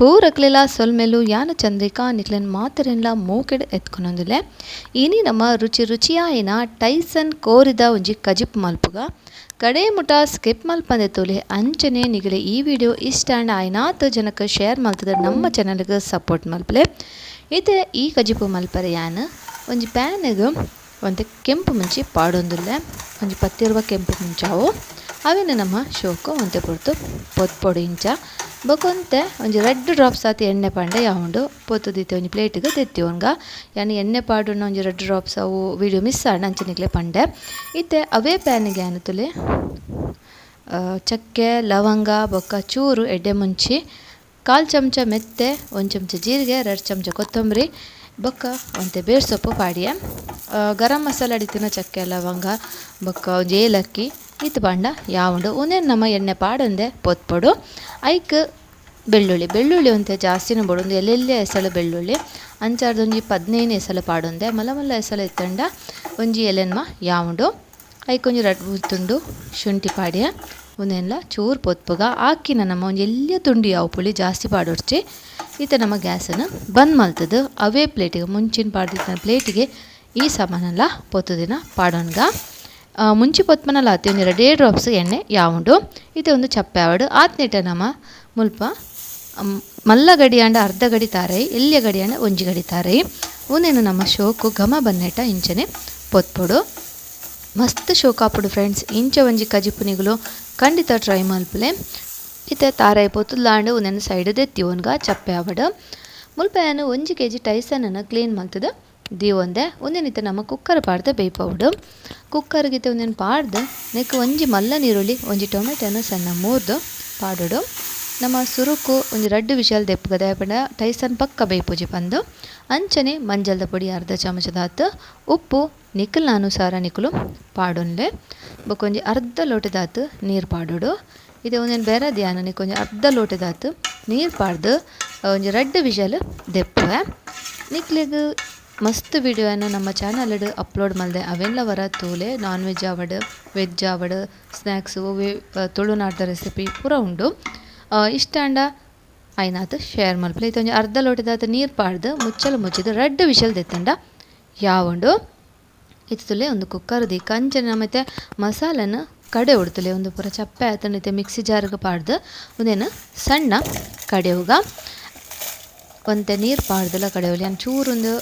ಪೂರಕ್ಲೆಲ ಸೊಲ್ಮೆಲು ಯಾನ ಚಂದ್ರಿಕಾ ನಿಕ್ಲೆನ್ ಮಾತೆರೆನ್ಲ ಮೂಕೆಡ್ ಎತ್ಕೊನೊಂದುಲ್ಲೆ ಇನಿ ನಮ್ಮ ರುಚಿ ರುಚಿಯಾಯಿನ ಟೈಸನ್ ಕೋರಿದ ಒಂಜಿ ಕಜಿಪ್ ಮಲ್ಪುಗ. ಕಡೆ ಮುಟ ಸ್ಕಿಪ್ ಮಲ್ಪಂದೆ ತೂಲೆ ಅಂಚನೆ ನಿಗಲೆ ಈ ವಿಡಿಯೋ ಇಷ್ಟ ಆಂಡ್ ಆಯ್ನಾತ್ ಜನಕ್ಕೆ ಶೇರ್ ಮಲ್ತದ ನಮ್ಮ ಚಾನಲ್ಗೆ ಸಪೋರ್ಟ್ ಮಲ್ಪಲೆ. ಇದೆ ಈ ಕಜಿಪು ಮಲ್ಪರೆ ಯಾನ್ ಒಂಜಿ ಪ್ಯಾನ್ಗ್ ಒಂದು ಕೆಂಪು ಮುಂಚಿ ಪಾಡೊಂದುಲ್ಲೆ. ಒಂಜಿ ಪತ್ತಿರುವ ಕೆಂಪು ಮುಂಚಾವು. ಅವೇನು ನಮ್ಮ ಶೋಕು ಒಂತೆ ಪೊರ್ತು ಪೊತ್ ಇಂಚ. ಬಕೊಂತೆ ಒಂಜಿ ರೆಡ್ ಡ್ರಾಪ್ಸ್ ಆತಿ ಎಣ್ಣೆ ಪಾಂಡೆ ಯಾವುಂಡು. ಪೊತ್ತು ದಿತ್ತೆ ಒಂಜಿ ಪ್ಲೇಟಿಗೆ ತೆತ್ತಿ ಒನ್ಗ. ಯಾನ್ ಎಣ್ಣೆ ಪಾಡುನ ಒಂಜಿ ರೆಡ್ ಡ್ರಾಪ್ಸ್ ಅವು ವಿಡಿಯೋ ಮಿಸ್ ಆಡ ಅಂಚನಿಕ್ಲೆ ಪಂಡೆ. ಇತ್ತೆ ಅವೇ ಪ್ಯಾನಿಗೆ ಏನು ತುಲೆ? ಚಕ್ಕೆ, ಲವಂಗ, ಬೊಕ್ಕ, ಚೂರು, ಎಡ್ಡೆ ಮುಂಚಿ, ಕಾಲು ಚಮಚ ಮೆತ್ತೆ, ಒಂದು ಚಮಚ ಜೀರಿಗೆ, ಎರಡು ಚಮಚ ಕೊತ್ತಂಬರಿ, ಬೊಕ್ಕ ಒಂತೆ ಬೇರ್ ಸೊಪ್ಪು ಪಾಡಿಯೆ ಗರಂ ಮಸಾಲ ಅಡಿತಿನ ಚಕ್ಕೆ, ಲವಂಗ, ಬೊಕ್ಕ ಒಂದು ಏಲಕ್ಕಿ ಇತ್ತು ಪಂಡ ಯಾವುಂಡು ಉಂದೆನ್ ನಮ್ಮ ಎಣ್ಣೆ ಪಾಡೊಂದೆ ಪೊತ್ಪಡು. ಐಕ್ ಬೆಳ್ಳುಳ್ಳಿ. ಬೆಳ್ಳುಳ್ಳಿ ಒಂತೆ ಜಾಸ್ತಿನೂ ಬಡೊಂದು. ಎಲ್ಲೆಲ್ಲೆ ಹೆಸಳು ಬೆಳ್ಳುಳ್ಳಿ? ಅಂಚಾರ್ದು ಒಂಜಿ ಪದ್ನೈನು ಎಸಲು ಪಾಡೊಂದೆ. ಮಲ್ಲ ಮಲ್ಲ ಎಸಲು ಎತ್ತಂಡ ಒಂಜಿ ಎಲೆನ್ಮ ಯಾವುಂಡು ಐಕ್ ಒಂಜಿ ರಡ್ಡ್ ಮೂಜಿ ತುಂಡು ಶುಂಠಿ ಪಾಡಿಯ. ಒಂದೆಲ್ಲ ಚೂರು ಪೊತ್ಪುಗ. ಆಕಿನ ನಮ್ಮ ಒಂಜಿ ಎಲ್ಲ ತುಂಡಿ ಯಾವ ಪುಳಿ ಜಾಸ್ತಿ ಪಾಡೊಡ್ಚಿ. ಈತ ನಮ್ಮ ಗ್ಯಾಸನ್ನು ಬಂದ್ ಮಲ್ತದು. ಅವೇ ಪ್ಲೇಟಿಗೆ, ಮುಂಚಿನ ಪಾಡ್ದಿದ್ದ ಪ್ಲೇಟಿಗೆ ಈ ಸಾಮಾನೆಲ್ಲ ಪೊತ್ತುದಿನ ಪಾಡೋನ್ಗ ಮುಂಚಿ ಪೊತ್ಮನಲ್ಲಿ ಆತಿ ಡೇ ಡ್ರಾಪ್ಸ್ ಎಣ್ಣೆ, ಯಾವುಂಡು? ಇದೆ ಒಂದು ಚಪ್ಪೆ ಆವಡ್. ಆತ್ನೆಟ ನಮ ಮುಲ್ಪ ಮಲ್ಲ ಗಡಿಯಾಂಡ, ಅರ್ಧ ಗಡಿ ತಾರೈ, ಎಲ್ಲಿಯ ಗಡಿಯಾಂಡ? ಒಂಜಿ ಗಡಿ ತಾರೈ. ಉಂದೆನು ನಮ್ಮ ಶೋಕು, ಘಮ ಬನ್ನೆಟ ಇಂಚನೆ ಪೊತ್ಪುಡು. ಮಸ್ತ್ ಶೋಕಾಪುಡು ಫ್ರೆಂಡ್ಸ್ ಇಂಚ ಒಂಜಿ ಕಜಿಪುನಿಗಳು ಖಂಡಿತ ಟ್ರೈ ಮಲ್ಪುಲೆ. ಇತ್ತೆ ತಾರಾಯಿ ಪೊತ್ತುಲ್ಲಾಂಡು ಉಂದೆನ್ ಸೈಡ್ ದೆತ್ತಿ ಒನ್ಗ ಚಪ್ಪೆ ಆವಡ್. ಮುಲ್ಪ ಏನು ಒಂಜಿ ಕೆ ಜಿ ಟೈಸನನ್ನು ಕ್ಲೀನ್ ಮಲ್ತದ ದೀವೊಂದೆ ಉಂದೆನಿತ್ತ ನಮ್ಮ ಕುಕ್ಕರ್ ಪಾಡ್ದೆ ಕುಕ್ಕರ್ ಕುಕ್ಕರ್ಗಿತ್ತೆ ಉಂದೆನ್ ಪಾಡ್ದು ನೆಕ್ ಒಂಜಿ ಮಲ್ಲ ನೀರುಳ್ಳಿ, ಒಂಜಿ ಟೊಮೆಟೊನ ಸಣ್ಣ ಮೂರ್ದು ಪಾಡೋಡು. ನಮ್ಮ ಸುರುಕು ಒಂಜಿ ರಡ್ಡ್ ವಿಷಲ್ ದೆಪ್ಪುಗದ ಪಂಡ ಟೈಸನ್ ಪಕ್ಕ ಬೇಯ್ಪುಜಿ ಪಂದು. ಅಂಚನೆ ಮಂಜಲ್ದ ಪುಡಿ ಅರ್ಧ ಚಮಚದಾತ್ ಉಪ್ಪು ನಿಕಲ್ನ ಅನುಸಾರ ನಿಕುಲು ಪಾಡೊನ್ಲೆ ಬೊಕೊಂಜಿ ಅರ್ಧ ಲೋಟದಾತ್ ನೀರು ಪಾಡೋಡು. ಇದು ಒಂದೇನು ಬೇರೆ ಧ್ಯಾನ ಒಂಜಿ ಅರ್ಧ ಲೋಟದಾತ್ ನೀರು ಪಾಡ್ದು ಒಂಜಿ ರಡ್ಡ್ ವಿಷಲ್ ದೆಪ್ಪುವೆ. ನಿಕ್ಲೆಗ್ ಮಸ್ತ್ ವಿಡಿಯೋನ ನಮ್ಮ ಚಾನಲ್ ಅಪ್ಲೋಡ್ ಮಲ್ದೆ ಅವೆಲ್ಲ ವರ ತೂಲೆ ನಾನ್ ವೆಜ್ ಆವಡ್ ವೆಜ್ ಆವಡ್ ಸ್ನ್ಯಾಕ್ಸು ತುಳುನಾಡ್ದ ರೆಸಿಪಿ ಪೂರ ಉಂಡು. ಇಷ್ಟ ಆಂಡ ಐನಾತ್ ಶೇರ್ ಮಲ್ಪಲೆ ಇತ್ತು ಒಂಜಿ ಅರ್ಧ ಲೋಟದಾತ ನೀರು ಪಾಡ್ದು ಮುಚ್ಚಲು ಮುಚ್ಚಿದ ರಡ್ಡ್ ವಿಷಲ್ ದೆತ್ತಂಡ ಯಾವುಂಡು ಇತ್ತುಲೆ ಒಂದು ಕುಕ್ಕರ್ ದಿ ಕಂಚನ ಮತ್ತೆ ಮಸಾಲನ ಕಡೆ ಉಡ್ತಲೆ ಒಂದು ಪೂರ ಚಪ್ಪೆ ಆತನೈತೆ ಮಿಕ್ಸಿ ಜಾರ್ಗ್ ಪಾಡ್ದು ಒಂದೇನು ಸಣ್ಣ ಕಡೆವುಗ ಒಂತೆ ನೀರು ಪಾಡ್ದಲ್ಲ ಕಡೆಯಲ್ಲಿ ನಾನು ಚೂರೊಂದು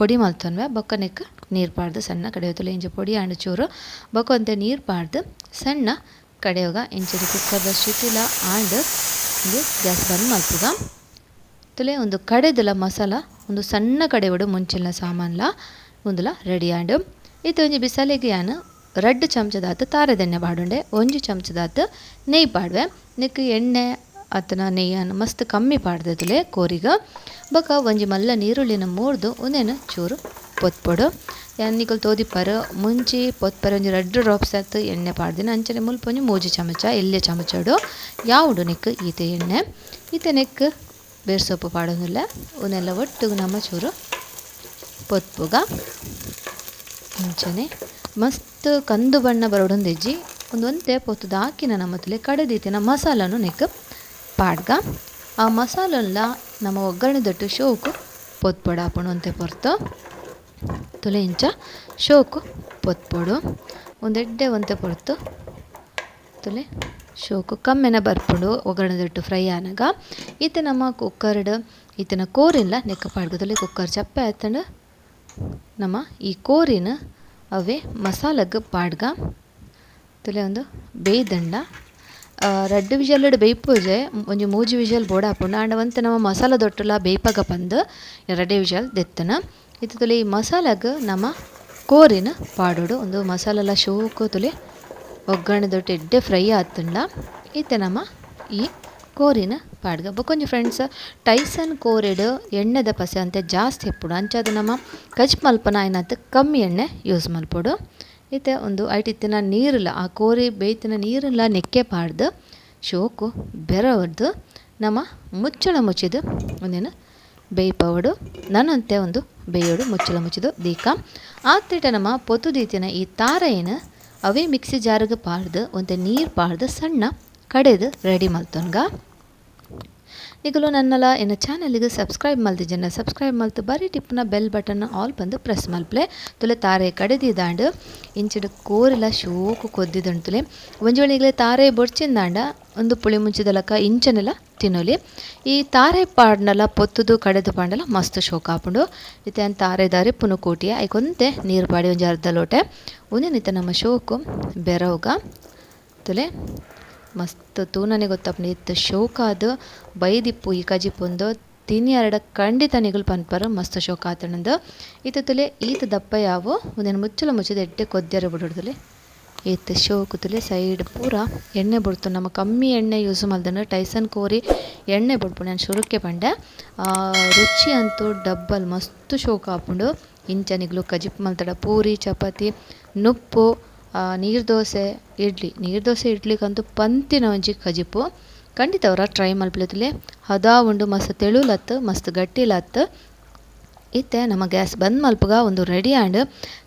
ಪೊಡಿ ಮಲ್ತೊನ್ವೆ ಬೊಕ್ಕ ನೆಕ್ ನೀರು ಪಾಡ್ದು ಸಣ್ಣ ಕಡೆಯುತ್ತಲೆ ಇಂಚ ಪೊಡಿ ಆಂಡ್ ಚೂರು. ಬೊಕೊಂತೆ ನೀರು ಪಾಡ್ದು ಸಣ್ಣ ಕಡೆಯೋಗ ಇಂಚದ ಕುಕ್ಕರ್ದ ಶಿಟಿಲ ಆಂಡ್ ಒಂದು ಗ್ಯಾಸ್ ಬಂದ್ ಮಲ್ತುಗ ತುಲೆ ಒಂದು ಕಡೆದಲ ಮಸಾಲ, ಒಂದು ಸಣ್ಣ ಕಡೆವಡು ಮುಂಚಿನ ಸಾಮಾನ್ಲ ಉಂದುಲ ರೆಡಿ ಆಂಡ್. ಇದು ಒಂಜಿ ಬಿಸಲಿಗೆ ಯಾನ್ ರಡ್ಡ್ ಚಮಚದಾತ್ ತಾರೆದೆಣ್ಣೆ ಪಾಡುಂಡೆ ಒಂಜಿ ಚಮಚದಾತ್ ನೆಯ್ ಪಾಡ್ವೆ. ನಿಕ್ ಎಣ್ಣೆ ಅತ್ತನ ನೆಯ್ಯನ ಮಸ್ತ್ ಕಮ್ಮಿ ಪಾಡ್ದದುಲೆ ಕೋರಿಗ. ಬೊಕ ಒಂಜಿ ಮಲ್ಲ ನೀರುಳ್ಳಿನ ಮೂರ್ದು ಉಂದೆನ್ ಚೂರು ಪೊತ್ಪೊಡು. ಯಾನಿಕುಲು ತೋದಿಪ್ಪರ ಮುಂಚಿ ಪೊತ್ಪರ ಒಂಜಿ ರಡ್ಡ್ ಡ್ರಾಪ್ಸ್ ಆತ್ ಎಣ್ಣೆ ಪಾಡ್ದಿನ. ಅಂಚನೆ ಮುಲ್ಪ ಒಂಜಿ ಮೂಜಿ ಚಮಚ ಎಲ್ಲೆ ಚಮಚಡು, ಯಾವುಡು ನೆಕ್ ಈತೆ ಎಣ್ಣೆ. ಈತೆ ನೆಕ್ ಬೇರ್ ಸೊಪ್ಪು ಪಾಡೋದಿಲ್ಲ. ಉನ್ನೆಲ್ಲ ಒಟ್ಟು ನಮ್ಮ ಚೂರು ಪೊತ್ಪುಗ. ಮುಂಚೆನೆ ಮಸ್ತ್ ಕಂದು ಬಣ್ಣ ಬರೋಡೊಂದಿಜ್ಜಿ ಒಂದು ಒಂತೆ ಹಾಕಿನ ನಮ್ಮ ತಲೆ ಕಡೆದೀತಿನ ಮಸಾಲನು ನೆಕ್ ಪಾಡ್ಗ. ಆ ಮಸಾಲಲ್ಲ ನಮ್ಮ ಒಗ್ಗರಣೆ ದೊಟ್ಟು ಶೋಕು, ಪೊತ್ಪೊಡು ಆಪುಂಡು ಒಂತೆ ಪೊರ್ತು. ತುಲೆ ಇಂಚ, ಶೋಕು, ಪೊತ್ಪೊಡು. ಒಂದೆಡ್ಡೆ ಒಂತೆ ಪೊರ್ತು. ತುಲೆ ಶೋಕು ಕಮ್ಮೆನ ಬರ್ಪಡು, ಒಗ್ಗರಣೆ ದೊಟ್ಟು ಫ್ರೈ ಆನಗ. ಈತ ನಮ್ಮ ಕುಕ್ಕರ್ಡ್, ಈತನ ಕೋರಿಲ್ಲ ನೆಕ್ಕ ಪಾಡ್ಗ. ತುಲೆ ಕುಕ್ಕರ್ ಚಪ್ಪೆ ಆಯ್ತಂಡು ನಮ್ಮ ಈ ಕೋರಿನ ಅವೇ ಮಸಾಲಗ್ ಪಾಡ್ಗ. ತುಲೆ ಒಂದು ಬೇಯ್ದಂಡ ರಡ್ಡ್ விஜயலோட ಬೇಯ್ಪುಜೆ ಒಂಜಿ ಮೂಜಿ விஜயல் ಬೋಡ ಆಪುಂಡು ಆಂಡ ಒಂತೆ ನಮ್ಮ ಮಸಾಲ ದೊಟ್ಟುಲ ಬೇಯ್ಪಾಗ ಪಂದ್ ರಡ್ಡೆ ವಿಷಲ್ ದೆತ್ತನ. ಇತ್ತೆ ತುಲಿ ಮಸಾಲಗ್ ನಮ್ಮ ಕೋರಿನ ಪಾಡೋಡು. ಒಂದು ಮಸಾಲೆಲ ಶೋಕು ತುಲಿ ಒಗ್ಗರಣೆ ದೊಟ್ಟು ಎಡ್ಡೆ ಫ್ರೈ ಆತುಂಡ. ಇತ್ತೆ ನಮ್ಮ ಈ ಕೋರಿನ ಪಾಡ್ಗ. ಬೊಕೊಂಜಿ ಫ್ರೆಂಡ್ಸ್, ಟೈಸನ್ ಕೋರೆಡ್ ಎಣ್ಣೆದ ಪಸೆ ಅಂತೆ ಜಾಸ್ತಿ ಹೆಪ್ಪುಡು. ಅಂಚಾದ ನಮ್ಮ ಕಚ್ ಮಲ್ಪನ ಕಮ್ಮಿ ಎಣ್ಣೆ ಯೂಸ್ ಮಲ್ಪೊಡು. ಇತ್ತೆ, ಒಂದು ಐಟ್ ಇತ್ತಿನ ನೀರುಲ ಆ ಕೋರಿ ಬೇಯ್ತಿನ ನೀರಿಲ್ಲ, ನೆಕ್ಕೆ ಪಾಡ್ದು, ಶೋಕು ಬೆರವರ್ದು, ನಮ್ಮ ಮುಚ್ಚಳ ಮುಚ್ಚಿದ, ಒಂದೇನು, ಬೇಯ್ಪವಡು, ನನ್ನಂತೆ ಒಂದು ಬೇಯೋಡು, ಮುಚ್ಚಳ ಮುಚ್ಚಿದು, ದೀಕ. ಆತ್ರಿಟ ನಮ್ಮ ಪೊತ್ತು ದೀತಿನ ಈ ಏನು, ಅವೇ ಮಿಕ್ಸಿ ಜಾರಿಗೆ ಪಾಡ್ದು ಒಂದು ನೀರು ಪಾಡ್ದು, ಸಣ್ಣ, ಕಡೆದು, ರೆಡಿ ಮಲ್ತೊನ್ಗ. ಈಗಲೂ ನನ್ನಲ ಎನ್ನ ಚಾನಲ್ಗೆ ಸಬ್ಸ್ಕ್ರೈಬ್ ಮಲ್ತಿಜನ ಸಬ್ಸ್ಕ್ರೈಬ್ ಮಲ್ತು ಬರಿ ಟಿಪ್ನ ಬೆಲ್ ಬಟನ್ ಆಲ್ ಬಂದು ಪ್ರೆಸ್ ಮಲ್ಪಲೆ. ತುಲೆ ತಾರೆ ಕಡೆದಿದ್ದಾಂಡು ಇಂಚಿಡ್ ಕೋರಿಲ ಶೋಕು ಕೊದ್ದಿದುಂಡು ತುಲೆ. ಒಂಜಿ ತಾರೆ ಬೊಡ್ಚಿಂದಾಂಡ, ಒಂದು ಪುಳಿ ಮುಂಚಿದಲಕ ಇಂಚನೆಲ್ಲ ತಿನ್ನೊಲಿ ಈ ತಾರೆ ಪಾಡ್ನೆಲ್ಲ ಪೊತ್ತುದು ಕಡೆದು ಪಾಂಡಲ ಮಸ್ತ್ ಶೋಕ ಹಾಪುಂಡು ಇತ್ತೆ ಅಂತ ತಾರೆ ದಾರಿ ಪುನು ಕೂಟಿಯ ಐಕೊಂತೆ ನೀರು ಪಾಡಿ ಒಂಜಿ ಅರ್ಧ ಲೋಟೆ. ಉಂದೆನಿತ್ತ ನಮ್ಮ ಶೋಕು ಬೆರವುಗ. ತುಲೆ ಮಸ್ತ್ ತೂನನೆ ಗೊತ್ತಾಪುಂಡು ಇತ್ತೆ ಶೋಕಾದ್ ಬೈದಿಪ್ಪು ಈ ಕಜಿಪುಂದು ತಿನ್ನಿ ಎರಡ ಖಂಡಿತ ನಿಗಲ್ ಪನ್ಪರ ಮಸ್ತ್ ಶೋಕ ಆತುಂಡು ಇತ್ತೆ ತುಲೆ, ಈತ್ ದಪ್ಪ ಯಾವು, ಒಂದೇನು ಮುಚ್ಚಲ ಮುಚ್ಚದ ಎಡ್ಡೆ ಕೊದ್ಯರೆ ಬುಡುಡು ಈತ ಶೋಕು ತುಲೆ, ಸೈಡ್ ಪೂರ ಎಣ್ಣೆ ಬಿಡ್ತು, ನಮ್ಮ ಕಮ್ಮಿ ಎಣ್ಣೆ ಯೂಸ್ ಮಲ್ದನು ಟೈಸನ್ ಕೋರಿ ಎಣ್ಣೆ ಬಿಡ್ಬೋ ನಾನು ಶುರುಕ್ಕೆ ಪಂಡೆ. ರುಚಿ ಅಂತೂ ಡಬ್ಬಲ್ ಮಸ್ತ್ ಶೋಕ ಆಪುಂಡು. ಇಂಚ ನಿಗ್ಲು ಕಜಿಪ್ ಮಲ್ತಡ, ಪೂರಿ, ಚಪಾತಿ, ನುಪ್ಪು ನೀರು ದೋಸೆ ಇಡ್ಲಿ. ನೀರು ದೋಸೆ ಇಡ್ಲಿಗಂತೂ ಪಂತಿನ ಒಂಜಿ ಕಜಿಪು. ಖಂಡಿತ ಅವರ ಟ್ರೈ ಮಲ್ಪಲೆತುಲೆ ಹದ ಉಂಡು, ಮಸ್ತ್ ತೆಳುಲತ್ ಮಸ್ತ್ ಗಟ್ಟಿಲತ್ ಇತ್ತೆ, ನಮ್ಮ ಗ್ಯಾಸ್ ಬಂದ್ ಮಲ್ಪುಗ, ಒಂದು ರೆಡಿ ಆಂಡ್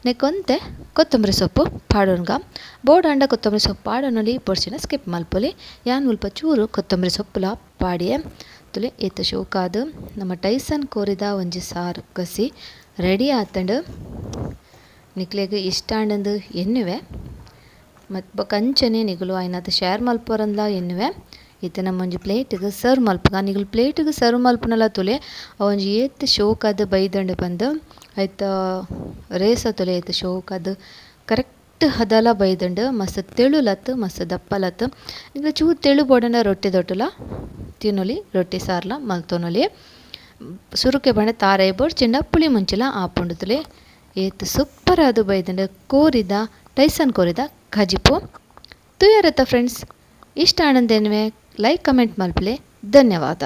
ನೆಕ್ಕೊಂತೆ ಕೊತ್ತಂಬರಿ ಸೊಪ್ಪು ಪಾಡೋನ್ಗ. ಬೋರ್ಡ್ ಆಂಡ ಕೊತ್ತಂಬರಿ ಸೊಪ್ಪು ಪಾಡೋನಲ್ಲಿ ಪೊಡ್ಚಿನ ಸ್ಕಿಪ್ ಮಲ್ಪೊಲಿ. ಯಾನ್ ಮುಲ್ಪ ಚೂರು ಕೊತ್ತಂಬರಿ ಸೊಪ್ಪುಲ ಪಾಡಿಯೇ. ತುಲೆ ಏತ ಶೋಕಾದು. ನಮ್ಮ ಟೈಸನ್ ಕೋರಿದ ಒಂಜಿ ಸಾರು ಕಸಿ. ರೆಡಿ ಆತಂಡ್. ನಿಕ್ಲೆಗ್ ಇಷ್ಟ ಆಂಡಂದು ಎನ್ನುವೆ ಮತ್ತು ಕಂಚನೆ ನಿಗುಲು ಐನಾತ್ ಶೇರ್ ಮಲ್ಪೊರಂದ್ಲ ಎನ್ನುವೆ. ಇತ್ತೆ ನಮ್ಮ ಒಂಜಿ ಪ್ಲೇಟ್ಗ್ ಸರ್ವ್ ಮಲ್ಪುಗ. ನಿಗುಲು ಪ್ಲೇಟ್ಗ್ ಸರ್ವ್ ಮಲ್ಪುನಲ ತುಲೆ ಅವೊಂಜಿ ಏತ್ ಶೋಕಾದ್ ಬೈದಂಡು ಪಂದ್ ಐತ ರೇಸ ತುಲೆ ಐತೆ ಶೋಕಾದ್ ಕರೆಕ್ಟ್ ಹದಲ ಬೈದಂಡು, ಮಸ್ತ್ ತೆಳುಲತ್, ಮಸ್ತ್ ದಪ್ಪಲತ್. ನಿಕ್ಲೆ ಚೂ ತೆಳು ಬೋಡನ ರೊಟ್ಟಿ ದೊಟ್ಟುಲ, ತಿನ್ನೊಲಿ, ರೊಟ್ಟಿ ಸಾರ್ಲ, ಮಲ್ತೊನೊಲಿ. ಸುರುಕೆ ಪಂಡ ತಾರೆ ಚಿನ್ನ ಪುಳಿ ಮುಂಚಿಲ ಆಪುಂಡು ತುಲೆ. ಏತ್ ಸೂಪರ್ ಆದ್ ಬೈದಂಡ್ ಕೋರಿದ, ಟೈಸನ್ ಕೋರಿದ ಖಜಿಪು. ತುಯರತ್ತ ಫ್ರೆಂಡ್ಸ್ ಇಷ್ಟ ಆನಂದೇನ್ವೆ ಲೈಕ್ ಕಮೆಂಟ್ ಮಲ್ಪಲೆ ಧನ್ಯವಾದ.